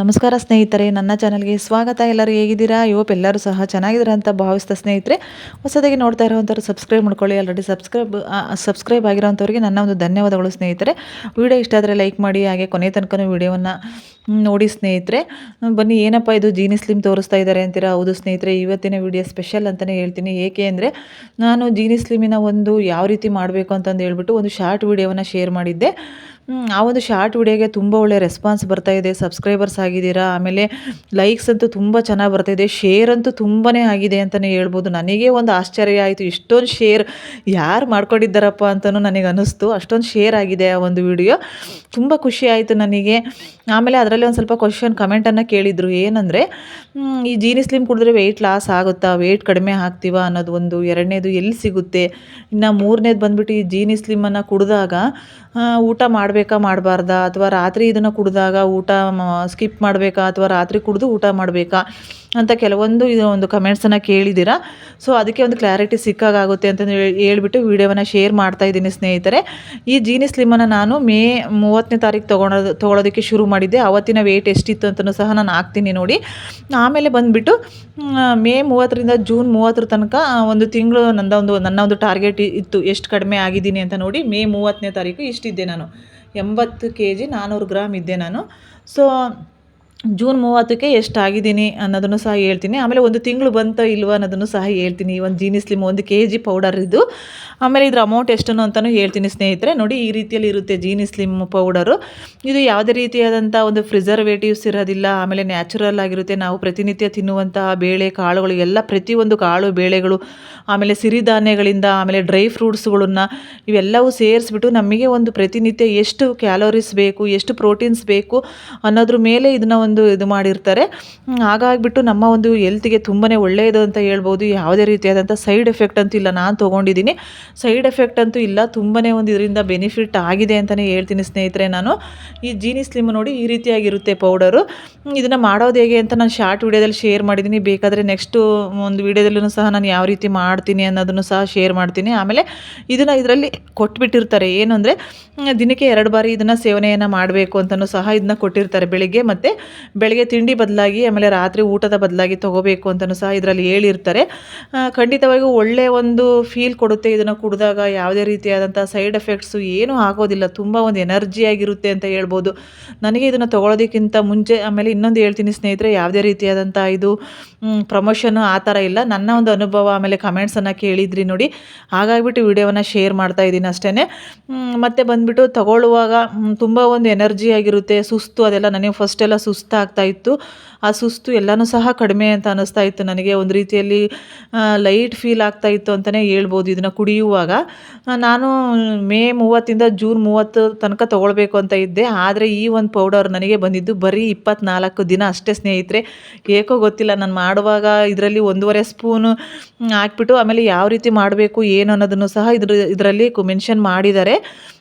ನಮಸ್ಕಾರ ಸ್ನೇಹಿತರೆ, ನನ್ನ ಚಾನಲ್ಗೆ ಸ್ವಾಗತ. ಎಲ್ಲರೂ ಹೇಗಿದ್ದೀರಾ? ಯೋಪ್ ಎಲ್ಲರೂ ಸಹ ಚೆನ್ನಾಗಿದ್ದೀರಾ ಅಂತ ಭಾವಿಸ್ತಾ ಸ್ನೇಹಿತರೆ, ಹೊಸದಾಗಿ ನೋಡ್ತಾ ಇರೋವಂಥವ್ರು ಸಬ್ಸ್ಕ್ರೈಬ್ ಮಾಡ್ಕೊಳ್ಳಿ. ಆಲ್ರೆಡಿ ಸಬ್ಸ್ಕ್ರೈಬ್ ಸಬ್ಸ್ಕ್ರೈಬ್ ಆಗಿರೋಂಥವ್ರಿಗೆ ನನ್ನ ಒಂದು ಧನ್ಯವಾದಗಳು ಸ್ನೇಹಿತರೆ. ವಿಡಿಯೋ ಇಷ್ಟ ಆದರೆ ಲೈಕ್ ಮಾಡಿ, ಹಾಗೆ ಕೊನೆ ತನಕ ವಿಡಿಯೋವನ್ನು ನೋಡಿ ಸ್ನೇಹಿತರೆ, ಬನ್ನಿ ಏನಪ್ಪ ಇದು ಜೀನಿ ಸ್ಲಿಮ್ ತೋರಿಸ್ತಾ ಇದ್ದಾರೆ ಅಂತೀರಾ? ಹೌದು ಸ್ನೇಹಿತರೆ, ಇವತ್ತಿನ ವಿಡಿಯೋ ಸ್ಪೆಷಲ್ ಅಂತಲೇ ಹೇಳ್ತೀನಿ. ಏಕೆ ಅಂದರೆ ನಾನು ಜೀನಿ ಸ್ಲಿಮಿನ ಒಂದು ಯಾವ ರೀತಿ ಮಾಡಬೇಕು ಅಂತಂದು ಹೇಳ್ಬಿಟ್ಟು ಒಂದು ಶಾರ್ಟ್ ವಿಡಿಯೋವನ್ನು ಶೇರ್ ಮಾಡಿದ್ದೆ. ಆ ಒಂದು ಶಾರ್ಟ್ ವಿಡಿಯೋಗೆ ತುಂಬ ಒಳ್ಳೆ ರೆಸ್ಪಾನ್ಸ್ ಬರ್ತಾ ಇದೆ. ಸಬ್ಸ್ಕ್ರೈಬರ್ಸ್ ಆಗಿದ್ದೀರಾ? ಆಮೇಲೆ ಲೈಕ್ಸ್ ಅಂತೂ ತುಂಬ ಚೆನ್ನಾಗಿ ಬರ್ತಾ ಇದೆ. ಶೇರ್ ಅಂತೂ ತುಂಬಾ ಆಗಿದೆ ಅಂತಲೇ ಹೇಳ್ಬೋದು. ನನಗೆ ಒಂದು ಆಶ್ಚರ್ಯ ಆಯಿತು. ಇಷ್ಟೊಂದು ಶೇರ್ ಯಾರು ಮಾಡ್ಕೊಂಡಿದ್ದಾರಪ್ಪ ಅಂತಲೂ ನನಗೆ ಅನ್ನಿಸ್ತು ಅಷ್ಟೊಂದು ಶೇರ್ ಆಗಿದೆ ಆ ಒಂದು ವಿಡಿಯೋ ತುಂಬ ಖುಷಿ ಆಯಿತು ನನಗೆ. ಆಮೇಲೆ ಅದರಲ್ಲಿ ಒಂದು ಸ್ವಲ್ಪ ಕ್ವಶನ್ ಕಮೆಂಟನ್ನು ಕೇಳಿದರು. ಏನಂದರೆ ಈ ಜೀನಿ ಸ್ಲಿಮ್ ಕುಡಿದ್ರೆ ವೆಯ್ಟ್ ಲಾಸ್ ಆಗುತ್ತಾ? ವೆಯ್ಟ್ ಕಡಿಮೆ ಆಗ್ತೀವಾ ಅನ್ನೋದು ಒಂದು ಎರಡನೇದು ಎಲ್ಲಿ ಸಿಗುತ್ತೆ? ಇನ್ನು ಮೂರನೇದು ಬಂದುಬಿಟ್ಟು ಈ ಜೀನಿ ಸ್ಲಿಮ್ಮನ್ನು ಕುಡಿದಾಗ ಊಟ ಮಾಡಬೇಕಾ, ಮಾಡಬಾರ್ದಾ? ಅಥವಾ ರಾತ್ರಿ ಇದನ್ನು ಕುಡಿದಾಗ ಊಟ ಸ್ಕಿಪ್ ಮಾಡಬೇಕಾ? ಅಥವಾ ರಾತ್ರಿ ಕುಡಿದು ಊಟ ಮಾಡಬೇಕಾ? ಅಂತ ಕೆಲವೊಂದು ಇದು ಒಂದು ಕಮೆಂಟ್ಸನ್ನು ಕೇಳಿದ್ದೀರಾ? ಸೊ ಅದಕ್ಕೆ ಒಂದು ಕ್ಲಾರಿಟಿ ಸಿಕ್ಕಾಗುತ್ತೆ ಅಂತ ಹೇಳ್ಬಿಟ್ಟು ವಿಡಿಯೋವನ್ನು ಶೇರ್ ಮಾಡ್ತಾ ಇದ್ದೀನಿ ಸ್ನೇಹಿತರೆ. ಈ ಜೀನಿ ಸ್ಲಿಮ್ಮನ್ನು ನಾನು ಮೇ ಮೂವತ್ತನೇ ತಾರೀಕು ತೊಗೊಳೋದು ತೊಗೊಳೋದಕ್ಕೆ ಶುರು ಮಾಡಿದ್ದೆ. ಅವತ್ತಿನ ವೆಯ್ಟ್ ಎಷ್ಟಿತ್ತು ಅಂತಲೂ ಸಹ ನಾನು ಹಾಕ್ತೀನಿ ನೋಡಿ. ಆಮೇಲೆ ಬಂದುಬಿಟ್ಟು ಮೇ ಮೂವತ್ತರಿಂದ ಜೂನ್ ಮೂವತ್ತರ ತನಕ ಒಂದು ತಿಂಗಳು ನನ್ನ ಒಂದು ನನ್ನ ಒಂದು ಟಾರ್ಗೆಟ್ ಇತ್ತು. ಎಷ್ಟು ಕಡಿಮೆ ಆಗಿದ್ದೀನಿ ಅಂತ ನೋಡಿ, ಮೇ ಮೂವತ್ತನೇ ತಾರೀಕು ಇಷ್ಟಿದ್ದೆ ನಾನು. ಎಂಬತ್ತು ಕೆ ಜಿ ನಾನ್ನೂರು ಗ್ರಾಮ್ ಇದ್ದೆ ನಾನು. ಸೊ ಜೂನ್ ಮೂವತ್ತಕ್ಕೆ ಎಷ್ಟಾಗಿದ್ದೀನಿ ಅನ್ನೋದನ್ನು ಸಹ ಹೇಳ್ತೀನಿ. ಆಮೇಲೆ ಒಂದು ತಿಂಗಳು ಬಂತೋ ಇಲ್ವೋ ಅನ್ನೋದನ್ನು ಸಹ ಹೇಳ್ತೀನಿ. ಒಂದು ಜೀನಿ ಸ್ಲಿಮ್ ಒಂದು ಕೆ ಜಿ ಪೌಡರ್ ಇದು. ಆಮೇಲೆ ಇದ್ರ ಅಮೌಂಟ್ ಎಷ್ಟು ಅಂತಲೂ ಹೇಳ್ತೀನಿ ಸ್ನೇಹಿತರೆ. ನೋಡಿ ಈ ರೀತಿಯಲ್ಲಿ ಇರುತ್ತೆ ಜೀನಿ ಸ್ಲಿಮ್ ಪೌಡರು. ಇದು ಯಾವುದೇ ರೀತಿಯಾದಂಥ ಒಂದು ಪ್ರಿಸರ್ವೇಟಿವ್ಸ್ ಇರೋದಿಲ್ಲ. ಆಮೇಲೆ ನ್ಯಾಚುರಲ್ ಆಗಿರುತ್ತೆ. ನಾವು ಪ್ರತಿನಿತ್ಯ ತಿನ್ನುವಂತಹ ಬೇಳೆ, ಕಾಳುಗಳು, ಎಲ್ಲ ಪ್ರತಿಯೊಂದು ಕಾಳು, ಬೇಳೆಗಳು, ಆಮೇಲೆ ಸಿರಿಧಾನ್ಯಗಳಿಂದ, ಆಮೇಲೆ ಡ್ರೈ ಫ್ರೂಟ್ಸ್ಗಳನ್ನು ಇವೆಲ್ಲವೂ ಸೇರಿಸ್ಬಿಟ್ಟು ನಮಗೆ ಒಂದು ಪ್ರತಿನಿತ್ಯ ಎಷ್ಟು ಕ್ಯಾಲೋರೀಸ್ ಬೇಕು, ಎಷ್ಟು ಪ್ರೋಟೀನ್ಸ್ ಬೇಕು ಅನ್ನೋದ್ರ ಮೇಲೆ ಇದನ್ನ ಒಂದು ಇದು ಮಾಡಿರ್ತಾರೆ. ಹಾಗಾಗಿಬಿಟ್ಟು ನಮ್ಮ ಒಂದು ಹೆಲ್ತಿಗೆ ತುಂಬಾ ಒಳ್ಳೆಯದು ಅಂತ ಹೇಳ್ಬೋದು. ಯಾವುದೇ ರೀತಿಯಾದಂಥ ಸೈಡ್ ಎಫೆಕ್ಟ್ ಅಂತೂ ಇಲ್ಲ. ನಾನು ತೊಗೊಂಡಿದ್ದೀನಿ. ಸೈಡ್ ಎಫೆಕ್ಟ್ ಅಂತೂ ಇಲ್ಲ. ತುಂಬಾ ಒಂದು ಇದರಿಂದ ಬೆನಿಫಿಟ್ ಆಗಿದೆ ಅಂತಲೇ ಹೇಳ್ತೀನಿ ಸ್ನೇಹಿತರೆ ನಾನು. ಈ ಜೀನಿ ಸ್ಲಿಮ್ ನೋಡಿ ಈ ರೀತಿಯಾಗಿರುತ್ತೆ ಪೌಡರು ಇದನ್ನು ಮಾಡೋದು ಹೇಗೆ ಅಂತ ನಾನು ಶಾರ್ಟ್ ವೀಡಿಯೋದಲ್ಲಿ ಶೇರ್ ಮಾಡಿದ್ದೀನಿ ಬೇಕಾದರೆ ನೆಕ್ಸ್ಟು ಒಂದು ವೀಡಿಯೋದಲ್ಲೂ ಸಹ ನಾನು ಯಾವ ರೀತಿ ಮಾಡ್ತೀನಿ ಅನ್ನೋದನ್ನು ಸಹ ಶೇರ್ ಮಾಡ್ತೀನಿ. ಆಮೇಲೆ ಇದನ್ನು ಇದರಲ್ಲಿ ಕೊಟ್ಬಿಟ್ಟಿರ್ತಾರೆ. ಏನು ಅಂದರೆ ದಿನಕ್ಕೆ ಎರಡು ಬಾರಿ ಇದನ್ನು ಸೇವನೆಯನ್ನು ಮಾಡಬೇಕು ಅಂತಲೂ ಸಹ ಇದನ್ನ ಕೊಟ್ಟಿರ್ತಾರೆ ಬೆಳಿಗ್ಗೆ ಮತ್ತು. ಬೆಳಗ್ಗೆ ತಿಂಡಿ ಬದಲಾಗಿ, ಆಮೇಲೆ ರಾತ್ರಿ ಊಟದ ಬದಲಾಗಿ ತೊಗೋಬೇಕು ಅಂತಲೂ ಸಹ ಇದರಲ್ಲಿ ಹೇಳಿರ್ತಾರೆ. ಖಂಡಿತವಾಗಿಯೂ ಒಳ್ಳೆಯ ಒಂದು ಫೀಲ್ ಕೊಡುತ್ತೆ ಇದನ್ನು ಕುಡಿದಾಗ. ಯಾವುದೇ ರೀತಿಯಾದಂಥ ಸೈಡ್ ಎಫೆಕ್ಟ್ಸು ಏನೂ ಆಗೋದಿಲ್ಲ. ತುಂಬ ಒಂದು ಎನರ್ಜಿಯಾಗಿರುತ್ತೆ ಅಂತ ಹೇಳ್ಬೋದು. ನನಗೆ ಇದನ್ನು ತೊಗೊಳೋದಕ್ಕಿಂತ ಮುಂಚೆ, ಆಮೇಲೆ ಇನ್ನೊಂದು ಹೇಳ್ತೀನಿ ಸ್ನೇಹಿತರೆ, ಯಾವುದೇ ರೀತಿಯಾದಂಥ ಇದು ಪ್ರಮೋಷನ್ ಆ ಥರ ಇಲ್ಲ. ನನ್ನ ಒಂದು ಅನುಭವ, ಆಮೇಲೆ ಕಮೆಂಟ್ಸನ್ನು ಕೇಳಿದ್ರಿ ನೋಡಿ. ಹಾಗಾಗಿಬಿಟ್ಟು ವಿಡಿಯೋವನ್ನು ಶೇರ್ ಮಾಡ್ತಾ ಇದ್ದೀನಿ ಅಷ್ಟೇ ಮತ್ತು ಬಂದುಬಿಟ್ಟು ತಗೊಳ್ಳುವಾಗ ತುಂಬ ಒಂದು ಎನರ್ಜಿ ಆಗಿರುತ್ತೆ. ಸುಸ್ತು ಅದೆಲ್ಲ ನನಗೆ ಫಸ್ಟೆಲ್ಲ ಎಲ್ಲ ಸುಸ್ತಾಗ್ತಾ ಇತ್ತು. ಆ ಸುಸ್ತು ಎಲ್ಲನೂ ಸಹ ಕಡಿಮೆ ಅಂತ ಅನ್ನಿಸ್ತಾ ಇತ್ತು ನನಗೆ. ಒಂದು ರೀತಿಯಲ್ಲಿ ಲೈಟ್ ಫೀಲ್ ಆಗ್ತಾ ಇತ್ತು ಅಂತಲೇ ಹೇಳ್ಬೋದು ಇದನ್ನು ಕುಡಿಯುವಾಗ. ನಾನು ಮೇ ಮೂವತ್ತಿಂದ ಜೂನ್ ಮೂವತ್ತು ತನಕ ತೊಗೊಳ್ಬೇಕು ಅಂತ ಇದ್ದೆ. ಆದರೆ ಈ ಒಂದು ಪೌಡರ್ ನನಗೆ ಬಂದಿದ್ದು ಬರೀ ಇಪ್ಪತ್ನಾಲ್ಕು ದಿನ ಅಷ್ಟೇ ಸ್ನೇಹಿತರೆ. ಏಕೋ ಗೊತ್ತಿಲ್ಲ, ನಾನು ಮಾಡುವಾಗ ಇದರಲ್ಲಿ ಒಂದೂವರೆ ಸ್ಪೂನು ಹಾಕ್ಬಿಟ್ಟು ಆಮೇಲೆ ಯಾವ ರೀತಿ ಮಾಡಬೇಕು, ಏನು ಅನ್ನೋದನ್ನು ಸಹ ಇದ್ರ, ಇದರಲ್ಲಿ ಮೆನ್ಷನ್ ಮಾಡಿದ್ದಾರೆ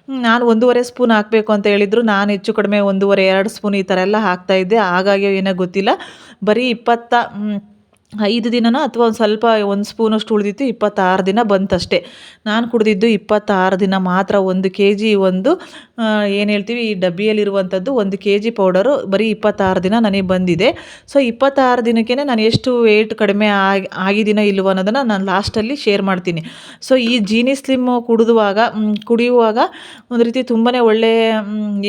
ನಾನು ಒಂದೂವರೆ ಸ್ಪೂನ್ ಹಾಕಬೇಕು ಅಂತ ಹೇಳಿದ್ರು, ನಾನು ಹೆಚ್ಚು ಕಡಿಮೆ ಒಂದೂವರೆ, ಎರಡು ಸ್ಪೂನ್ ಈ ಥರ ಎಲ್ಲ ಹಾಕ್ತಾಯಿದ್ದೆ ಹಾಗಾಗಿ ಏನೋ ಗೊತ್ತಿಲ್ಲ. ಬರೀ ಇಪ್ಪತ್ತ ಐದು ದಿನನೋ ಅಥವಾ ಒಂದು ಸ್ವಲ್ಪ ಒಂದು ಸ್ಪೂನಷ್ಟು ಉಳಿದಿತ್ತು ಇಪ್ಪತ್ತಾರು ದಿನ ಬಂತಷ್ಟೇ. ನಾನು ಕುಡಿದಿದ್ದು ಇಪ್ಪತ್ತಾರು ದಿನ ಮಾತ್ರ ಒಂದು ಕೆ ಜಿ ಒಂದು ಏನು ಹೇಳ್ತೀವಿ, ಈ ಡಬ್ಬಿಯಲ್ಲಿರುವಂಥದ್ದು ಒಂದು ಕೆ ಜಿ ಪೌಡರು ಬರೀ ಇಪ್ಪತ್ತಾರು ದಿನ ನನಗೆ ಬಂದಿದೆ. ಸೊ ಇಪ್ಪತ್ತಾರು ದಿನಕ್ಕೆ ನಾನು ಎಷ್ಟು ವೆಯ್ಟ್ ಕಡಿಮೆ ಆಗಿ, ಆಗಿದ್ದೀನೋ ಇಲ್ವೋ ಅನ್ನೋದನ್ನು ನಾನು ಲಾಸ್ಟಲ್ಲಿ ಶೇರ್ ಮಾಡ್ತೀನಿ. ಸೊ ಈ ಜೀನಿ ಸ್ಲಿಮ್ ಕುಡಿದುವಾಗ ಕುಡಿಯುವಾಗ ಒಂದು ರೀತಿ ತುಂಬಾ ಒಳ್ಳೆಯ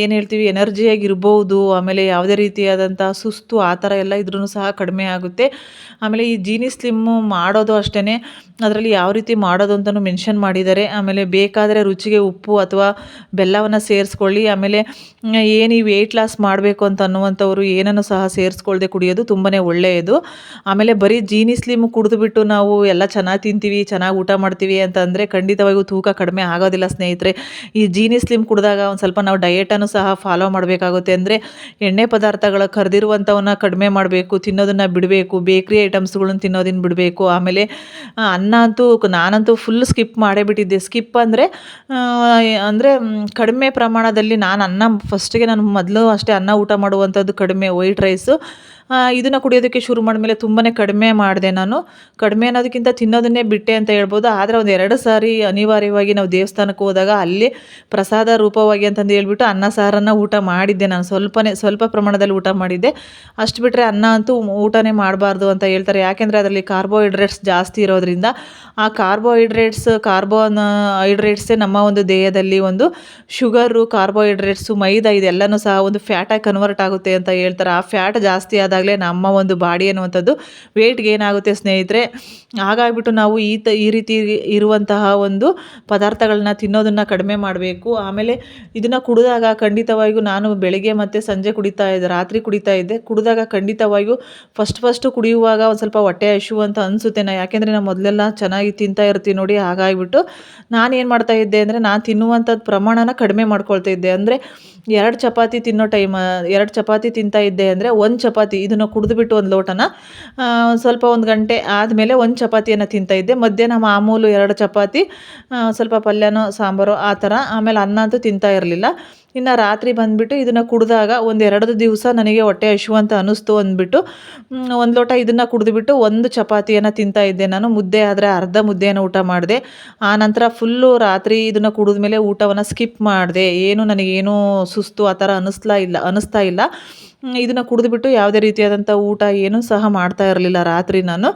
ಏನು ಹೇಳ್ತೀವಿ ಎನರ್ಜಿಯಾಗಿರ್ಬೋದು ಆಮೇಲೆ ಯಾವುದೇ ರೀತಿಯಾದಂಥ ಸುಸ್ತು ಆ ಥರ ಎಲ್ಲ ಇದ್ರೂ ಸಹ ಕಡಿಮೆ ಆಗುತ್ತೆ. ಆಮೇಲೆ ಈ ಜೀನಿ ಸ್ಲಿಮ್ಮು ಮಾಡೋದು ಅಷ್ಟೇ ಅದರಲ್ಲಿ ಯಾವ ರೀತಿ ಮಾಡೋದು ಅಂತಲೂ ಮೆನ್ಷನ್ ಮಾಡಿದ್ದಾರೆ. ಆಮೇಲೆ ಬೇಕಾದರೆ ರುಚಿಗೆ ಉಪ್ಪು ಅಥವಾ ಬೆಲ್ಲವನ್ನು ಸೇರಿಸ್ಕೊಳ್ಳಿ. ಆಮೇಲೆ, ಏನು ಈ ವೆಯ್ಟ್ ಲಾಸ್ ಮಾಡಬೇಕು ಅಂತ ಅನ್ನುವಂಥವ್ರು ಏನನ್ನು ಸಹ ಸೇರಿಸ್ಕೊಳ್ಳದೆ ಕುಡಿಯೋದು ತುಂಬಾ ಒಳ್ಳೆಯದು. ಆಮೇಲೆ ಬರೀ ಜೀನಿ ಸ್ಲಿಮ್ ಕುಡಿದುಬಿಟ್ಟು ನಾವು ಎಲ್ಲ ಚೆನ್ನಾಗಿ ತಿಂತೀವಿ, ಚೆನ್ನಾಗಿ ಊಟ ಮಾಡ್ತೀವಿ ಅಂತಂದರೆ ಖಂಡಿತವಾಗಿಯೂ ತೂಕ ಕಡಿಮೆ ಆಗೋದಿಲ್ಲ ಸ್ನೇಹಿತರೆ. ಈ ಜೀನಿ ಸ್ಲಿಮ್ ಕುಡಿದಾಗ ಒಂದು ಸ್ವಲ್ಪ ನಾವು ಡಯೆಟನ್ನು ಸಹ ಫಾಲೋ ಮಾಡಬೇಕಾಗುತ್ತೆ. ಅಂದರೆ ಎಣ್ಣೆ ಪದಾರ್ಥಗಳ ಕರೆದಿರುವಂಥವನ್ನ ಕಡಿಮೆ ಮಾಡಬೇಕು, ತಿನ್ನೋದನ್ನು ಬಿಡಬೇಕು ಬೇಕ್ರಿ ಐಟಮ್ಸ್ಗಳನ್ನ ತಿನ್ನೋದನ್ನು ಬಿಡಬೇಕು. ಆಮೇಲೆ ಅನ್ನ ಅಂತೂ ನಾನಂತೂ ಫುಲ್ ಸ್ಕಿಪ್ ಮಾಡೇ ಬಿಟ್ಟಿದ್ದೆ. ಸ್ಕಿಪ್ ಅಂದರೆ ಅಂದರೆ ಕಡಿಮೆ ಪ್ರಮಾಣದಲ್ಲಿ ನಾನು ಅನ್ನ ಫಸ್ಟಿಗೆ ನಾನು ಮೊದಲು ಅಷ್ಟೇ ಅನ್ನ ಊಟ ಮಾಡುವಂಥದ್ದು ಕಡಿಮೆ. ವೈಟ್ ರೈಸು ಇದನ್ನು ಕುಡಿಯೋದಕ್ಕೆ ಶುರು ಮಾಡಿದ್ಮೇಲೆ ತುಂಬಾ ಕಡಿಮೆ ಮಾಡಿದೆ ನಾನು. ಕಡಿಮೆ ಅನ್ನೋದಕ್ಕಿಂತ ತಿನ್ನೋದನ್ನೇ ಬಿಟ್ಟೆ ಅಂತ ಹೇಳ್ಬೋದು. ಆದರೆ ಒಂದು ಎರಡು ಸಾರಿ ಅನಿವಾರ್ಯವಾಗಿ ನಾವು ದೇವಸ್ಥಾನಕ್ಕೆ ಹೋದಾಗ ಅಲ್ಲಿ ಪ್ರಸಾದ ರೂಪವಾಗಿ ಅಂತಂದು ಹೇಳ್ಬಿಟ್ಟು ಅನ್ನ, ಸಾರನ್ನು ಊಟ ಮಾಡಿದ್ದೆ ನಾನು. ಸ್ವಲ್ಪನೇ, ಸ್ವಲ್ಪ ಪ್ರಮಾಣದಲ್ಲಿ ಊಟ ಮಾಡಿದ್ದೆ. ಅಷ್ಟು ಬಿಟ್ಟರೆ ಅನ್ನ ಅಂತೂ ಊಟನೇ ಮಾಡಬಾರ್ದು ಅಂತ ಹೇಳ್ತಾರೆ. ಯಾಕೆಂದರೆ ಅದರಲ್ಲಿ ಕಾರ್ಬೋಹೈಡ್ರೇಟ್ಸ್ ಜಾಸ್ತಿ ಇರೋದ್ರಿಂದ ಆ ಕಾರ್ಬೋಹೈಡ್ರೇಟ್ಸ್ ಕಾರ್ಬೋನ್ ಹೈಡ್ರೇಟ್ಸೇ ನಮ್ಮ ಒಂದು ದೇಹದಲ್ಲಿ ಒಂದು ಶುಗರು ಕಾರ್ಬೋಹೈಡ್ರೇಟ್ಸು ಮೈದಾ ಇದೆಲ್ಲನೂ ಸಹ ಒಂದು ಫ್ಯಾಟಾಗಿ ಕನ್ವರ್ಟ್ ಆಗುತ್ತೆ ಅಂತ ಹೇಳ್ತಾರೆ. ಆ ಫ್ಯಾಟ್ ಜಾಸ್ತಿ ಆದಾಗಲೇ ನಮ್ಮ ಒಂದು ಬಾಡಿ ಅನ್ನುವಂಥದ್ದು ವೇಟ್ಗೆ ಏನಾಗುತ್ತೆ ಸ್ನೇಹಿತರೆ. ಹಾಗಾಗಿಬಿಟ್ಟು ನಾವು ಈ ತ, ಈ ರೀತಿ ಇರುವಂತಹ ಒಂದು ಪದಾರ್ಥಗಳನ್ನ ತಿನ್ನೋದನ್ನು ಕಡಿಮೆ ಮಾಡಬೇಕು. ಆಮೇಲೆ ಇದನ್ನು ಕುಡಿದಾಗ ಖಂಡಿತವಾಗಿಯೂ ನಾನು ಬೆಳಗ್ಗೆ ಮತ್ತು ಸಂಜೆ ಕುಡಿತಾ ಇದ್ದೆ, ರಾತ್ರಿ ಕುಡಿತಾ ಇದ್ದೆ. ಕುಡಿದಾಗ ಖಂಡಿತವಾಗಿಯೂ ಫಸ್ಟ್ ಫಸ್ಟು ಕುಡಿಯುವಾಗ ಒಂದು ಸ್ವಲ್ಪ ಹೊಟ್ಟೆ ಹಶು ಅಂತ ಅನಿಸುತ್ತೆ. ನಾ ಯಾಕೆಂದರೆ ನಾನು ಮೊದಲೆಲ್ಲ ಚೆನ್ನಾಗಿ ತಿಂತಾ ಇರ್ತೀನಿ ನೋಡಿ, ಹಾಗಾಗಿಬಿಟ್ಟು ನಾನು ಏನು ಮಾಡ್ತಾ ಇದ್ದೆ ಅಂದರೆ ನಾನು ತಿನ್ನುವಂಥದ್ದು ಪ್ರಮಾಣನ ಕಡಿಮೆ ಮಾಡ್ಕೊಳ್ತಾ ಇದ್ದೆ. ಅಂದರೆ ಎರಡು ಚಪಾತಿ ತಿನ್ನೋ ಟೈಮ್, ಎರಡು ಚಪಾತಿ ತಿಂತಾ ಇದ್ದೆ ಅಂದರೆ ಒಂದು ಚಪಾತಿ ಇದನ್ನು ಕುಡಿದ್ಬಿಟ್ಟು ಒಂದು ಲೋಟನ ಸ್ವಲ್ಪ ಒಂದು ಗಂಟೆ ಆದಮೇಲೆ ಒಂದು ಚಪಾತಿಯನ್ನು ತಿಂತಾ ಇದ್ದೆ. ಮಧ್ಯಾಹ್ನ ಮಾಮೂಲು ಎರಡು ಚಪಾತಿ ಸ್ವಲ್ಪ ಪಲ್ಯನೋ, ಸಾಂಬಾರು ಆ ಥರ. ಆಮೇಲೆ ಅನ್ನ ಅಂತೂ ತಿಂತಾ ಇರಲಿಲ್ಲ. ಇನ್ನು ರಾತ್ರಿ ಬಂದುಬಿಟ್ಟು ಇದನ್ನು ಕುಡಿದಾಗ ಒಂದು ಎರಡು ದಿವಸ ನನಗೆ ಹೊಟ್ಟೆ ಹಶು ಅಂತ ಅನ್ನಿಸ್ತು ಅಂದ್ಬಿಟ್ಟು ಒಂದು ಲೋಟ ಇದನ್ನು ಕುಡಿದ್ಬಿಟ್ಟು ಒಂದು ಚಪಾತಿಯನ್ನು ತಿಂತಾ ಇದ್ದೆ. ನಾನು ಮುದ್ದೆ ಆದರೆ ಅರ್ಧ ಮುದ್ದೆಯನ್ನು ಊಟ ಮಾಡಿದೆ. ಆ ನಂತರ ಫುಲ್ಲು ರಾತ್ರಿ ಇದನ್ನು ಕುಡಿದ ಮೇಲೆ ಊಟವನ್ನು ಸ್ಕಿಪ್ ಮಾಡಿದೆ. ಏನು ನನಗೇನು ಸುಸ್ತು ಆ ಥರ ಅನ್ನಿಸ್ಲಾ ಇಲ್ಲ, ಅನ್ನಿಸ್ತಾ ಇಲ್ಲ. ಇದನ್ನು ಕುಡಿದ್ಬಿಟ್ಟು ಯಾವುದೇ ರೀತಿಯಾದಂಥ ಊಟ ಏನೂ ಸಹ ಮಾಡ್ತಾ ಇರಲಿಲ್ಲ ರಾತ್ರಿ ನಾನು.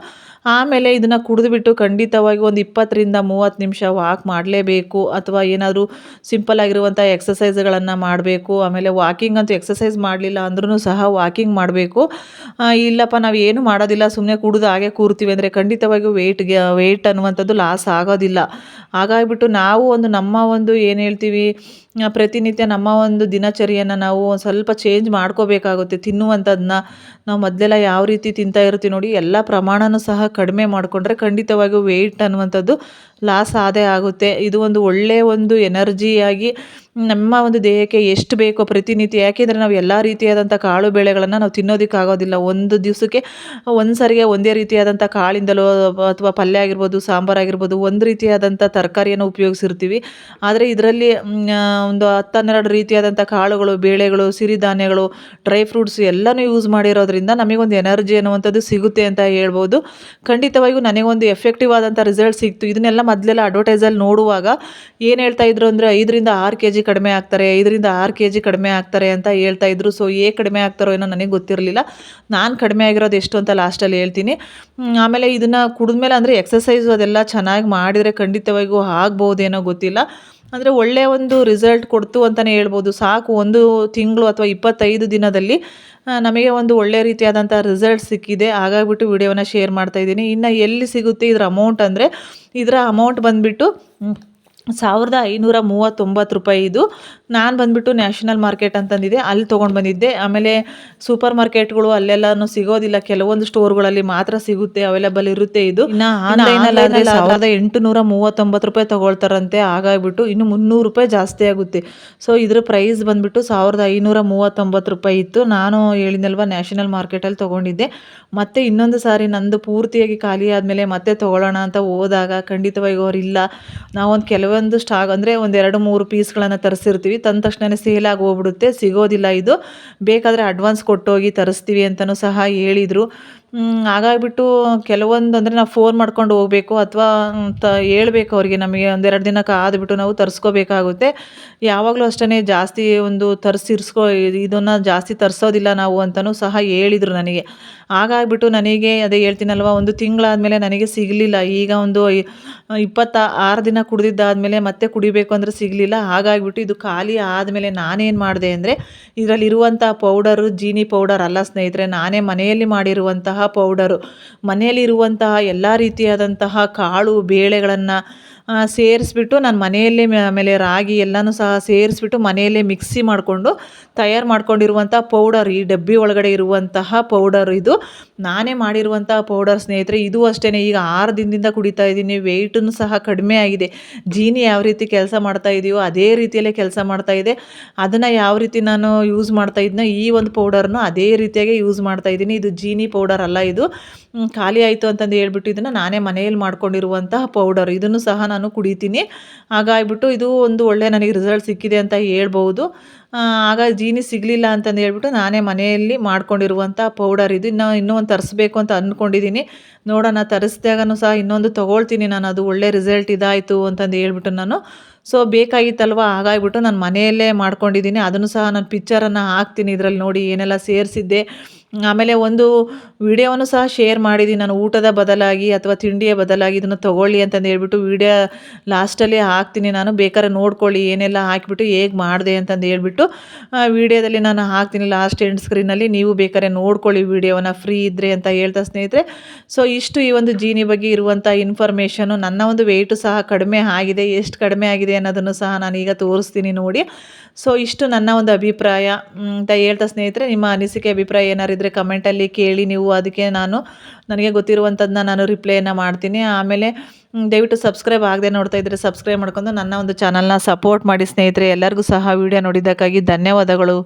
ಆಮೇಲೆ ಇದನ್ನು ಕುಡಿದ್ಬಿಟ್ಟು ಖಂಡಿತವಾಗಿ ಒಂದು ಇಪ್ಪತ್ತರಿಂದ ಮೂವತ್ತು ನಿಮಿಷ ವಾಕ್ ಮಾಡಲೇಬೇಕು ಅಥವಾ ಏನಾದರೂ ಸಿಂಪಲ್ ಆಗಿರುವಂಥ ಎಕ್ಸಸೈಸ್ಗಳನ್ನು ಮಾಡಬೇಕು. ಆಮೇಲೆ ವಾಕಿಂಗ್ ಅಂತೂ ಎಕ್ಸಸೈಸ್ ಮಾಡಲಿಲ್ಲ ಅಂದ್ರೂ ಸಹ ವಾಕಿಂಗ್ ಮಾಡಬೇಕು. ಇಲ್ಲಪ್ಪ, ನಾವು ಏನು ಮಾಡೋದಿಲ್ಲ ಸುಮ್ಮನೆ ಕುಡಿದು ಹಾಗೆ ಕೂರ್ತೀವಿ ಅಂದರೆ ಖಂಡಿತವಾಗಿಯೂ ವೆಯ್ಟ್ಗೆ ವೆಯ್ಟ್ ಅನ್ನುವಂಥದ್ದು ಲಾಸ್ ಆಗೋದಿಲ್ಲ. ಹಾಗಾಗಿಬಿಟ್ಟು ನಾವು ಒಂದು ನಮ್ಮ ಒಂದು ಏನು ಹೇಳ್ತೀವಿ ಪ್ರತಿನಿತ್ಯ ನಮ್ಮ ಒಂದು ದಿನಚರಿಯನ್ನು ನಾವು ಒಂದು ಸ್ವಲ್ಪ ಚೇಂಜ್ ಮಾಡ್ಕೋಬೇಕಾಗುತ್ತೆ. ತಿನ್ನುವಂಥದ್ದನ್ನ ನಾವು ಮೊದಲೆಲ್ಲ ಯಾವ ರೀತಿ ತಿಂತಾ ಇರ್ತೀವಿ ನೋಡಿ, ಎಲ್ಲ ಪ್ರಮಾಣನೂ ಸಹ ಕಡಿಮೆ ಮಾಡಿಕೊಂಡ್ರೆ ಖಂಡಿತವಾಗಿಯೂ ವೆಯ್ಟ್ ಅನ್ನುವಂಥದ್ದು ಲಾಸ್ ಆದೇ ಆಗುತ್ತೆ. ಇದು ಒಂದು ಒಳ್ಳೆಯ ಒಂದು ಎನರ್ಜಿಯಾಗಿ ನಮ್ಮ ಒಂದು ದೇಹಕ್ಕೆ ಎಷ್ಟು ಬೇಕೋ ಪ್ರತಿನಿತ್ಯ, ಯಾಕೆಂದರೆ ನಾವು ಎಲ್ಲ ರೀತಿಯಾದಂಥ ಕಾಳು ಬೇಳೆಗಳನ್ನು ನಾವು ತಿನ್ನೋದಕ್ಕಾಗೋದಿಲ್ಲ ಒಂದು ದಿವಸಕ್ಕೆ ಒಂದು ಸರಿಗೆ ಒಂದೇ ರೀತಿಯಾದಂಥ ಕಾಳಿಂದಲೋ ಅಥವಾ ಪಲ್ಯ ಆಗಿರ್ಬೋದು, ಸಾಂಬಾರು ಆಗಿರ್ಬೋದು, ಒಂದು ರೀತಿಯಾದಂಥ ತರಕಾರಿಯನ್ನು ಉಪಯೋಗಿಸಿರ್ತೀವಿ. ಆದರೆ ಇದರಲ್ಲಿ ಒಂದು ಹತ್ತನ್ನೆರಡು ರೀತಿಯಾದಂಥ ಕಾಳುಗಳು, ಬೇಳೆಗಳು, ಸಿರಿಧಾನ್ಯಗಳು, ಡ್ರೈ ಫ್ರೂಟ್ಸ್ ಎಲ್ಲನೂ ಯೂಸ್ ಮಾಡಿರೋದ್ರಿಂದ ನಮಗೊಂದು ಎನರ್ಜಿ ಅನ್ನುವಂಥದ್ದು ಸಿಗುತ್ತೆ ಅಂತ ಹೇಳ್ಬೋದು. ಖಂಡಿತವಾಗಿಯೂ ನನಗೊಂದು ಎಫೆಕ್ಟಿವ್ ಆದಂಥ ರಿಸಲ್ಟ್ ಸಿಕ್ತು. ಇದನ್ನೆಲ್ಲ ಮೊದಲೆಲ್ಲ ಅಡ್ವರ್ಟೈಸಲ್ಲಿ ನೋಡುವಾಗ ಏನು ಹೇಳ್ತಾ ಇದ್ರು ಅಂದರೆ ಐದರಿಂದ ಆರು ಕೆ ಜಿ ಕಡಿಮೆ ಆಗ್ತಾರೆ, ಐದರಿಂದ ಆರು ಕೆ ಜಿ ಕಡಿಮೆ ಆಗ್ತಾರೆ ಅಂತ ಹೇಳ್ತಾ ಇದ್ರು. ಸೊ ಏ ಕಡಿಮೆ ಆಗ್ತಾರೋ ಏನೋ ನನಗೆ ಗೊತ್ತಿರಲಿಲ್ಲ. ನಾನು ಕಡಿಮೆ ಆಗಿರೋದು ಎಷ್ಟು ಅಂತ ಲಾಸ್ಟಲ್ಲಿ ಹೇಳ್ತೀನಿ. ಆಮೇಲೆ ಇದನ್ನು ಕುಡಿದ್ಮೇಲೆ ಅಂದರೆ ಎಕ್ಸಸೈಸು ಅದೆಲ್ಲ ಚೆನ್ನಾಗಿ ಮಾಡಿದರೆ ಖಂಡಿತವಾಗಿಯೂ ಆಗ್ಬೋದೇನೋ ಗೊತ್ತಿಲ್ಲ. ಅಂದರೆ ಒಳ್ಳೆಯ ಒಂದು ರಿಸಲ್ಟ್ ಕೊಡ್ತು ಅಂತಲೇ ಹೇಳ್ಬೋದು. ಸಾಕು, ಒಂದು ತಿಂಗಳು ಅಥವಾ ಇಪ್ಪತ್ತೈದು ದಿನದಲ್ಲಿ ನಮಗೆ ಒಂದು ಒಳ್ಳೆಯ ರೀತಿಯಾದಂಥ ರಿಸಲ್ಟ್ ಸಿಕ್ಕಿದೆ. ಹಾಗಾಗಿಬಿಟ್ಟು ವಿಡಿಯೋನ ಶೇರ್ ಮಾಡ್ತಾ ಇದ್ದೀನಿ. ಇನ್ನು ಎಲ್ಲಿ ಸಿಗುತ್ತೆ ಇದರ ಅಮೌಂಟ್ ಅಂದರೆ, ಇದರ ಅಮೌಂಟ್ ಬಂದುಬಿಟ್ಟು ಸಾವಿರದ ಐನೂರ ಮೂವತ್ತೊಂಬತ್ತು ರೂಪಾಯಿ ಇದು. ನಾನು ಬಂದುಬಿಟ್ಟು ನ್ಯಾಷನಲ್ ಮಾರ್ಕೆಟ್ ಅಂತಂದಿದೆ ಅಲ್ಲಿ ತೊಗೊಂಡು ಬಂದಿದ್ದೆ. ಆಮೇಲೆ ಸೂಪರ್ ಮಾರ್ಕೆಟ್ಗಳು ಅಲ್ಲೆಲ್ಲನೂ ಸಿಗೋದಿಲ್ಲ ಕೆಲವೊಂದು ಸ್ಟೋರ್ಗಳಲ್ಲಿ ಮಾತ್ರ ಸಿಗುತ್ತೆ ಅವೈಲೇಬಲ್ ಇರುತ್ತೆ ಇದು. ಸಾವಿರದ ಎಂಟುನೂರ ಮೂವತ್ತೊಂಬತ್ತು ರೂಪಾಯಿ ತಗೊಳ್ತಾರಂತೆ ಹಾಗಾಗಿಬಿಟ್ಟು ಇನ್ನು ಮುನ್ನೂರು ರೂಪಾಯಿ ಜಾಸ್ತಿ ಆಗುತ್ತೆ. ಸೊ ಇದ್ರ ಪ್ರೈಸ್ ಬಂದುಬಿಟ್ಟು ಸಾವಿರದ ಐನೂರ ಮೂವತ್ತೊಂಬತ್ತು ರೂಪಾಯಿ ಇತ್ತು. ನಾನು ಹೇಳಿದ್ನಲ್ವ ನ್ಯಾಷನಲ್ ಮಾರ್ಕೆಟಲ್ಲಿ ತೊಗೊಂಡಿದ್ದೆ. ಮತ್ತೆ ಇನ್ನೊಂದು ಸಾರಿ ನಂದು ಪೂರ್ತಿಯಾಗಿ ಖಾಲಿ ಆದಮೇಲೆ ಮತ್ತೆ ತೊಗೊಳ್ಳೋಣ ಅಂತ ಹೋದಾಗ ಖಂಡಿತವಾಗಿ ಅವರಿಲ್ಲ ಇಲ್ಲ. ನಾವೊಂದು ಕೆಲವೊಂದು ಸ್ಟಾಕ್ ಅಂದರೆ ಒಂದೆರಡು ಎರಡು ಮೂರು ಪೀಸ್ಗಳನ್ನು ತರಿಸಿರ್ತೀವಿ. ತಂದ ತಕ್ಷಣ ಸೇಲಾಗಿ ಹೋಗ್ಬಿಡುತ್ತೆ. ಸಿಗೋದಿಲ್ಲ ಇದು. ಬೇಕಾದರೆ ಅಡ್ವಾನ್ಸ್ ಕೊಟ್ಟೋಗಿ ತರಿಸ್ತೀವಿ ಅಂತಲೂ ಸಹ ಹೇಳಿದರು. ಹಾಗಾಗಿಬಿಟ್ಟು ಕೆಲವೊಂದು ಅಂದರೆ ನಾವು ಫೋನ್ ಮಾಡ್ಕೊಂಡು ಹೋಗಬೇಕು ಅಥವಾ ತ ಹೇಳ್ಬೇಕು ಅವರಿಗೆ ನಮಗೆ ಒಂದೆರಡು ದಿನಕ್ಕೆ ಆದ್ಬಿಟ್ಟು ನಾವು ತರಿಸ್ಕೋಬೇಕಾಗುತ್ತೆ. ಯಾವಾಗಲೂ ಅಷ್ಟೇ ಜಾಸ್ತಿ ಒಂದು ತರಿಸಿರ್ಸ್ಕೊ, ಇದನ್ನು ಜಾಸ್ತಿ ತರಿಸೋದಿಲ್ಲ ನಾವು ಅಂತಲೂ ಸಹ ಹೇಳಿದರು ನನಗೆ. ಹಾಗಾಗ್ಬಿಟ್ಟು ನನಗೆ ಅದೇ ಹೇಳ್ತೀನಲ್ವ, ಒಂದು ತಿಂಗಳಾದಮೇಲೆ ನನಗೆ ಸಿಗಲಿಲ್ಲ. ಈಗ ಒಂದು ಇಪ್ಪತ್ತ ಆರು ದಿನ ಕುಡಿದಿದ್ದಾದಮೇಲೆ ಮತ್ತೆ ಕುಡಿಬೇಕು ಅಂದರೆ ಸಿಗಲಿಲ್ಲ. ಹಾಗಾಗಿಬಿಟ್ಟು ಇದು ಖಾಲಿ ಆದಮೇಲೆ ನಾನೇನು ಮಾಡಿದೆ ಅಂದರೆ ಇದರಲ್ಲಿರುವಂಥ ಪೌಡರು, ಜೀನಿ ಪೌಡರ್ ಅಲ್ಲ ಸ್ನೇಹಿತರೆ, ನಾನೇ ಮನೆಯಲ್ಲಿ ಮಾಡಿರುವಂತಹ ಪೌಡರು. ಮನೆಯಲ್ಲಿರುವಂತಹ ಎಲ್ಲ ರೀತಿಯಾದಂತಹ ಕಾಳು, ಬೇಳೆಗಳನ್ನು ಸೇರಿಸ್ಬಿಟ್ಟು ನಾನು ಮನೆಯಲ್ಲೇ ಆಮೇಲೆ ರಾಗಿ ಎಲ್ಲನೂ ಸಹ ಸೇರಿಸ್ಬಿಟ್ಟು ಮನೆಯಲ್ಲೇ ಮಿಕ್ಸಿ ಮಾಡಿಕೊಂಡು ತಯಾರು ಮಾಡ್ಕೊಂಡಿರುವಂಥ ಪೌಡರ್ ಈ ಡಬ್ಬಿ ಒಳಗಡೆ ಇರುವಂತಹ ಪೌಡರ್ ಇದು. ನಾನೇ ಮಾಡಿರುವಂಥ ಪೌಡರ್ ಸ್ನೇಹಿತರೆ, ಇದು ಅಷ್ಟೇ ಈಗ ಆರು ದಿನದಿಂದ ಕುಡಿತಾ ಇದ್ದೀನಿ. ವೆಯ್ಟನ್ನು ಸಹ ಕಡಿಮೆ ಆಗಿದೆ. ಜೀನಿ ಯಾವ ರೀತಿ ಕೆಲಸ ಮಾಡ್ತಾ ಇದೆಯೋ ಅದೇ ರೀತಿಯಲ್ಲೇ ಕೆಲಸ ಮಾಡ್ತಾ ಇದೆ. ಅದನ್ನು ಯಾವ ರೀತಿ ನಾನು ಯೂಸ್ ಮಾಡ್ತಾ ಇದ್ನೋ ಈ ಒಂದು ಪೌಡರ್ನು ಅದೇ ರೀತಿಯಾಗಿ ಯೂಸ್ ಮಾಡ್ತಾ ಇದ್ದೀನಿ. ಇದು ಜೀನಿ ಪೌಡರ್ ಅಲ್ಲ ಇದು. ಖಾಲಿ ಆಯಿತು ಅಂತಂದು ಹೇಳ್ಬಿಟ್ಟು ಇದನ್ನು ನಾನೇ ಮನೆಯಲ್ಲಿ ಮಾಡ್ಕೊಂಡಿರುವಂತಹ ಪೌಡರ್ ಇದನ್ನು ಸಹ ನಾನು ಕುಡಿತೀನಿ. ಹಾಗಾಗಿಬಿಟ್ಟು ಇದು ಒಂದು ಒಳ್ಳೆ ನನಗೆ ರಿಸಲ್ಟ್ ಸಿಕ್ಕಿದೆ ಅಂತ ಹೇಳ್ಬೋದು ಆಗ ಜೀನಿ ಸಿಗಲಿಲ್ಲ ಅಂತಂದು ಹೇಳ್ಬಿಟ್ಟು ನಾನೇ ಮನೆಯಲ್ಲಿ ಮಾಡ್ಕೊಂಡಿರುವಂಥ ಪೌಡರ್ ಇದು. ಇನ್ನು ಇನ್ನೂ ಒಂದು ತರಿಸ್ಬೇಕು ಅಂತ ಅಂದ್ಕೊಂಡಿದ್ದೀನಿ. ನೋಡೋಣ, ತರಿಸ್ದಾಗನೂ ಸಹ ಇನ್ನೊಂದು ತೊಗೊಳ್ತೀನಿ ನಾನು. ಅದು ಒಳ್ಳೆ ರಿಸಲ್ಟ್ ಇದಾಯಿತು ಅಂತಂದು ಹೇಳ್ಬಿಟ್ಟು ನಾನು. ಸೊ ಬೇಕಾಗಿತ್ತಲ್ವ? ಹಾಗಾಗಿಬಿಟ್ಟು ನಾನು ಮನೆಯಲ್ಲೇ ಮಾಡ್ಕೊಂಡಿದ್ದೀನಿ. ಅದನ್ನು ಸಹ ನಾನು ಪಿಕ್ಚರನ್ನು ಹಾಕ್ತೀನಿ ಇದರಲ್ಲಿ ನೋಡಿ ಏನೆಲ್ಲ ಸೇರಿಸಿದ್ದೆ. ಆಮೇಲೆ ಒಂದು ವಿಡಿಯೋವನ್ನು ಸಹ ಶೇರ್ ಮಾಡಿದ್ದೀನಿ ನಾನು ಊಟದ ಬದಲಾಗಿ ಅಥವಾ ತಿಂಡಿಯ ಬದಲಾಗಿ ಇದನ್ನು ತೊಗೊಳ್ಳಿ ಅಂತಂದು ಹೇಳ್ಬಿಟ್ಟು ವಿಡಿಯೋ ಲಾಸ್ಟಲ್ಲಿ ಹಾಕ್ತೀನಿ. ನಾನು ಬೇಕಾದ್ರೆ ನೋಡ್ಕೊಳ್ಳಿ, ಏನೆಲ್ಲ ಹಾಕಿಬಿಟ್ಟು ಹೇಗೆ ಮಾಡಿದೆ ಅಂತಂದು ಹೇಳ್ಬಿಟ್ಟು ವಿಡಿಯೋದಲ್ಲಿ ನಾನು ಹಾಕ್ತೀನಿ. ಲಾಸ್ಟ್ ಎಂಡ್ ಸ್ಕ್ರೀನಲ್ಲಿ ನೀವು ಬೇಕಾದ್ರೆ ನೋಡ್ಕೊಳ್ಳಿ ವಿಡಿಯೋವನ್ನು ಫ್ರೀ ಇದ್ದರೆ ಅಂತ ಹೇಳ್ತಾ ಸ್ನೇಹಿತರೆ. ಸೊ ಇಷ್ಟು ಈ ಒಂದು ಜೀನಿ ಬಗ್ಗೆ ಇರುವಂಥ ಇನ್ಫಾರ್ಮೇಷನು ನನ್ನ ಒಂದು ವೆಯ್ಟು ಸಹ ಕಡಿಮೆ ಆಗಿದೆ. ಎಷ್ಟು ಕಡಿಮೆ ಆಗಿದೆ ಅನ್ನೋದನ್ನು ಸಹ ನಾನು ಈಗ ತೋರಿಸ್ತೀನಿ ನೋಡಿ. ಸೊ ಇಷ್ಟು ನನ್ನ ಒಂದು ಅಭಿಪ್ರಾಯ ಅಂತ ಹೇಳ್ತಾ ಸ್ನೇಹಿತರೆ. ನಿಮ್ಮ ಅನಿಸಿಕೆ, ಅಭಿಪ್ರಾಯ ಏನಾರು ಇದ್ದರೆ ಕಮೆಂಟಲ್ಲಿ ಕೇಳಿ ನೀವು ಅದಕ್ಕೆ ನಾನು, ನನಗೆ ಗೊತ್ತಿರುವಂಥದ್ದನ್ನ ನಾನು ರಿಪ್ಲೈನ ಮಾಡ್ತೀನಿ. ಆಮೇಲೆ ದಯವಿಟ್ಟು ಸಬ್ಸ್ಕ್ರೈಬ್ ಆಗದೆ ನೋಡ್ತಾ ಇದ್ದರೆ ಸಬ್ಸ್ಕ್ರೈಬ್ ಮಾಡ್ಕೊಂಡು ನನ್ನ ಒಂದು ಚಾನಲ್ನ ಸಪೋರ್ಟ್ ಮಾಡಿ ಸ್ನೇಹಿತರೆ, ಎಲ್ಲರಿಗೂ ಸಹ ವಿಡಿಯೋ ನೋಡಿದ್ದಕ್ಕಾಗಿ ಧನ್ಯವಾದಗಳು.